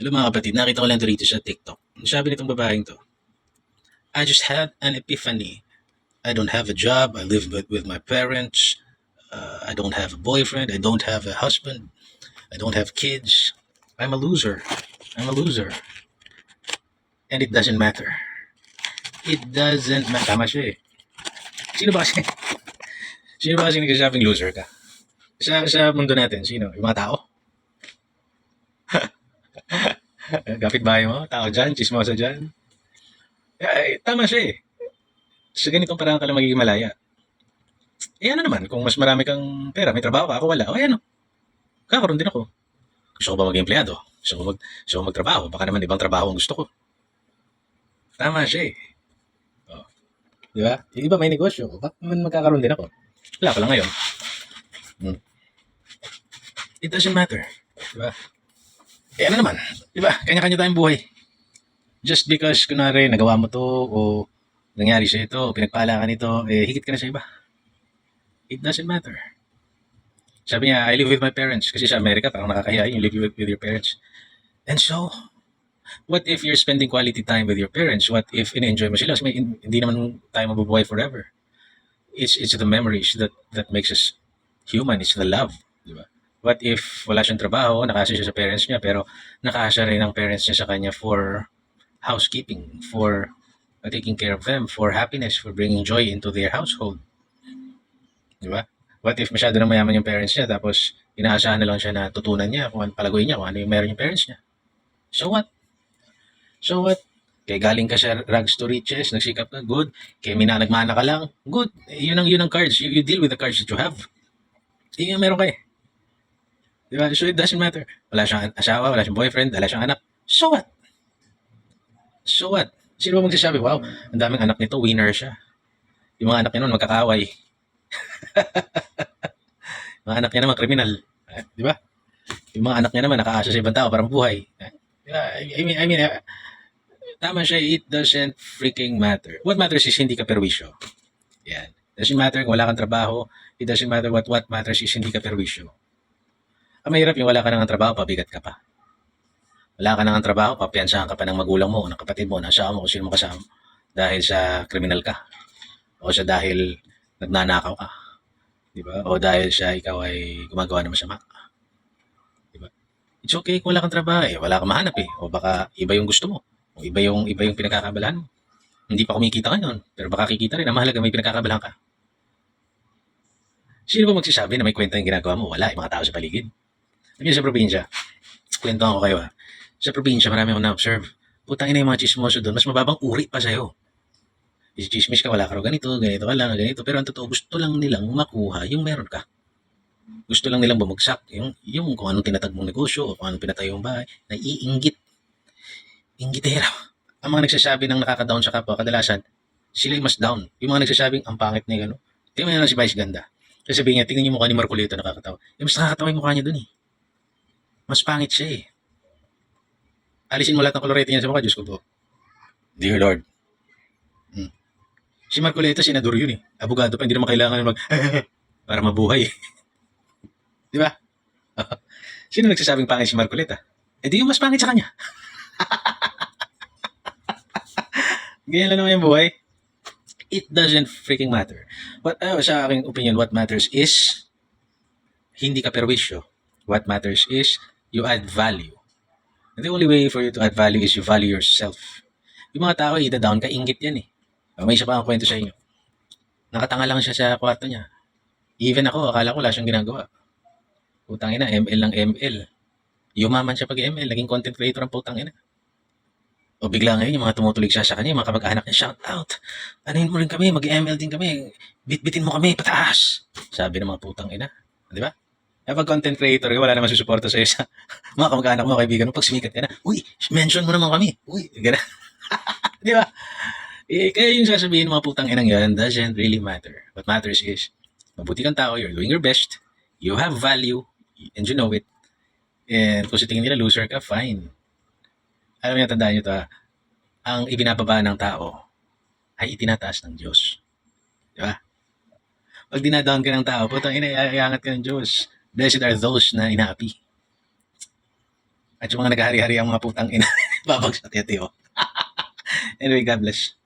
Hello mga kapatid, nakita ko lang ito rito sa TikTok. Sabi nitong babaeng to, I just had an epiphany. I don't have a job. I live with, with my parents. Uh, I don't have a boyfriend. I don't have a husband. I don't have kids. I'm a loser. I'm a loser. And it doesn't matter. It doesn't matter. Tama siya eh. Sino ba kasi? Sino ba kasi nagsasabing loser ka? Sa, sa mundo natin, sino? Yung mga tao? Kapit bahay mo, tao dyan, chismosa dyan. Eh, tama siya eh. Sa ganitong parang ka lang magiging malaya. Eh ano naman, kung mas marami kang pera, may trabaho ka, ako wala, o ano, kakaroon din ako. Gusto ko ba maging empleyado? Gusto ko, mag, gusto ko magtrabaho? Baka naman ibang trabaho ang gusto ko. Tama siya eh. Oh. Di ba? Yung iba may negosyo, baka naman magkakaroon din ako. Wala pa lang ngayon. Hmm. It doesn't matter. Di ba? Eh ano naman, di ba? Kanya-kanya tayong buhay. Just because, kunwari, nagawa mo to, o nangyari sa ito, o pinagpala ka nito, eh, higit ka na sa iba. It doesn't matter. Sabi niya, I live with my parents. Kasi sa Amerika, parang nakakahiya yung live with, with your parents. And so, what if you're spending quality time with your parents? What if in-enjoy mo sila? Kasi may, hindi naman tayo mabubuhay forever. It's, it's the memories that, that makes us human. It's the love. Di ba? What if wala siyang trabaho, nakasya siya sa parents niya, pero nakasya rin ang parents niya sa kanya for housekeeping, for taking care of them, for happiness, for bringing joy into their household. Di ba? What if masyado na mayaman yung parents niya, tapos inaasahan na lang siya na tutunan niya kung ano palagoy niya, kung ano yung meron yung parents niya. So what? So what? Kaya galing ka sa rags to riches, nagsikap ka, good. Kaya minanagmana ka lang, good. Yun ang, yun ang cards. You, you deal with the cards that you have. Yun yung meron ka eh. Di ba? So it doesn't matter. Wala siyang asawa, wala siyang boyfriend, wala siyang anak. So what? So what? Sino ba magsasabi, wow, ang daming anak nito, winner siya. Yung mga anak niya nun, magkakaway. mga anak niya naman, kriminal. Eh, Di ba? Yung mga anak niya naman, nakaasa sa ibang tao, parang buhay. Eh, Di? I mean, I mean, eh, tama siya, it doesn't freaking matter. What matters is hindi ka perwisyo. Yan. Doesn't matter kung wala kang trabaho. It doesn't matter what what matters is hindi ka perwisyo. Ang mahirap yung wala ka nang trabaho, pabigat ka pa. Wala ka nang trabaho, papiansahan ka pa ng magulang mo, ng kapatid mo, ng asawa mo, kung sino mo kasama. Dahil sa kriminal ka. O sa dahil nagnanakaw ka. Di ba? O dahil sa ikaw ay gumagawa ng masama. Di ba? It's okay kung wala kang trabaho eh. Wala kang mahanap eh. O baka iba yung gusto mo. O iba yung, iba yung pinagkakabalahan mo. Hindi pa kumikita ka nun. Pero baka kikita rin. Ang mahalaga may pinagkakabalahan ka. Sino ba magsasabi na may kwenta yung ginagawa mo? Wala. Yung mga tao sa paligid. Sabi sa probinsya, kwentuhan ko kayo ha. Sa probinsya, marami akong na-observe. Putang ina yung mga chismoso doon, mas mababang uri pa sa'yo. Chismis ka, wala ka ganito, ganito ka lang, ganito. Pero ang totoo, gusto lang nilang makuha yung meron ka. Gusto lang nilang bumagsak yung, yung kung anong tinatag mong negosyo o kung anong pinatayo yung bahay, naiinggit. Inggitera. Ang mga nagsasabi ng nakaka-down sa kapwa, kadalasan, sila yung mas down. Yung mga nagsasabing, ang pangit na yung ano. Tingnan mo na si Vice Ganda. Kasi sabihin niya, tingnan niyo mukha ni Marcolito nakakatawa. Yung mas nakakatawa yung mukha niya dun eh. Mas pangit siya eh. Alisin mo lahat ng kolorete niya sa mukha, Diyos ko po. Dear Lord. Hmm. Si Marcoleta, senador yun eh. Abogado pa, hindi naman kailangan mag para mabuhay. Di ba? Sino nagsasabing pangit si Marcoleta? Eh di yung mas pangit sa kanya. Ganyan lang naman yung buhay. It doesn't freaking matter. But uh, sa aking opinion, what matters is hindi ka perwisyo. What matters is you add value. And the only way for you to add value is you value yourself. Yung mga tao, ida-down ka, ingit yan eh. Uh, May isa pa ang kwento sa inyo. Nakatanga lang siya sa kwarto niya. Even ako, akala ko wala siyang ginagawa. Putang ina, ML lang ML. Yumaman siya pag ML, naging content creator ang putang ina. O bigla ngayon, yung mga tumutulig siya sa kanya, mga kamag-anak niya, shout out. Anuhin mo rin kami, mag-ML din kami. Bit-bitin mo kami, pataas. Sabi ng mga putang ina. Di ba? Eh, pag content creator, wala naman susuporta sa mga kamag-anak mo, kaibigan mo, pag sumikat ka na, uy, mention mo naman kami. Uy, gana. Di ba? Eh, kaya yung sasabihin mga putang inang yan doesn't really matter. What matters is, mabuti kang tao, you're doing your best, you have value, and you know it. And kung sa tingin nila loser ka, fine. Alam niyo, tandaan niyo to ha. Ang ibinababa ng tao ay itinataas ng Diyos. Di ba? Pag dinadown ka ng tao, putang ina, iaangat ka ng Diyos. Blessed are those na inaapi. At yung mga naghahari-hari ang mga putang ina. Babagsak yati, oh. anyway, God bless.